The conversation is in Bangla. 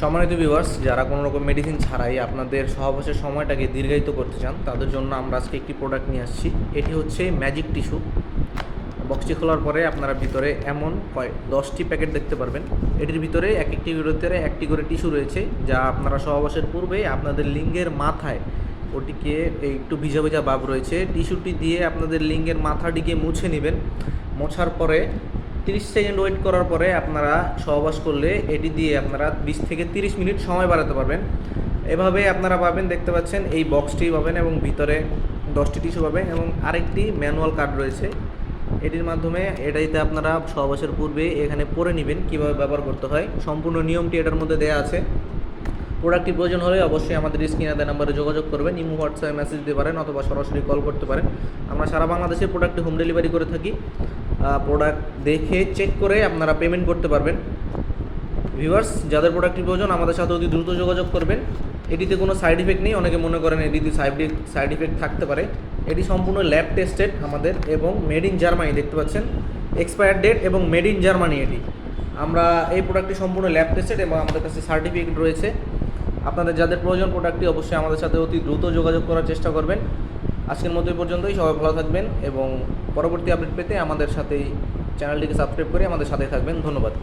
সম্মানিত ভিউয়ার্স যারা কোনো রকম মেডিসিন ছাড়াই আপনাদের সহবাসের সময়টাকে দীর্ঘায়িত করতে চান, তাদের জন্য আমরা আজকে একটি প্রোডাক্ট নিয়ে আসছি। এটি হচ্ছে ম্যাজিক টিস্যু বক্সটি খোলার পরে আপনারা ভিতরে এমন কয় দশটি প্যাকেট দেখতে পারবেন। এটির ভিতরে এক একটি ভিতরে একটি করে টিস্যু রয়েছে, যা আপনারা সহবাসের পূর্বে আপনাদের লিঙ্গের মাথায় ওটিকে একটু ভিজা ভিজা ভাব রয়েছে। টিস্যুটি দিয়ে আপনাদের লিঙ্গের মাথাটিকে মুছে নেবেন। মোছার পরে তিরিশ সেকেন্ড ওয়েট করার পরে আপনারা সহবাস করলে এটি দিয়ে আপনারা বিশ থেকে তিরিশ মিনিট সময় বাড়াতে পারবেন। এভাবে আপনারা পাবেন, দেখতে পাচ্ছেন, এই বক্সটি পাবেন এবং ভিতরে দশটি টিস্যু পাবেন এবং আরেকটি ম্যানুয়াল কার্ড রয়েছে। এটির মাধ্যমে এটাইতে আপনারা সহবাসের পূর্বে এখানে পড়ে নেবেন কীভাবে ব্যবহার করতে হয়। সম্পূর্ণ নিয়মটি এটার মধ্যে দেওয়া আছে। প্রোডাক্টটি প্রয়োজন হলে অবশ্যই আমাদের স্ক্রিনে দেওয়া নাম্বারে যোগাযোগ করবেন, ইমো, হোয়াটসঅ্যাপে, মেসেজ দিতে পারেন অথবা সরাসরি কল করতে পারেন। আমরা সারা বাংলাদেশে প্রোডাক্টটি হোম ডেলিভারি করে থাকি। প্রোডাক্ট দেখে চেক করে আপনারা পেমেন্ট করতে পারবেন। ভিউয়ার্স যাদের প্রোডাক্টটি প্রয়োজন, আমাদের সাথে অতি দ্রুত যোগাযোগ করবেন। এটিতে কোনো সাইড ইফেক্ট নেই। অনেকে মনে করেন এটিতে সাইড সাইড ইফেক্ট থাকতে পারে। এটি সম্পূর্ণ ল্যাব টেস্টেড আমাদের এবং মেড ইন জার্মানি দেখতে পাচ্ছেন? এক্সপায়ার ডেট এবং মেড ইন জার্মানি এটি। আমরা এই প্রোডাক্টটি সম্পূর্ণ ল্যাব টেস্টেড এবং আমাদের কাছে সার্টিফিকেট রয়েছে। আপনাদের যাদের প্রয়োজন প্রোডাক্টটি অবশ্যই আমাদের সাথে অতি দ্রুত যোগাযোগ করার চেষ্টা করবেন। আজকের মতো এই পর্যন্তই, সবাই ভালো থাকবেন এবং পরবর্তী আপডেট পেতে আমাদের সাথেই চ্যানেলটিকে সাবস্ক্রাইব করে আমাদের সাথে থাকবেন। ধন্যবাদ।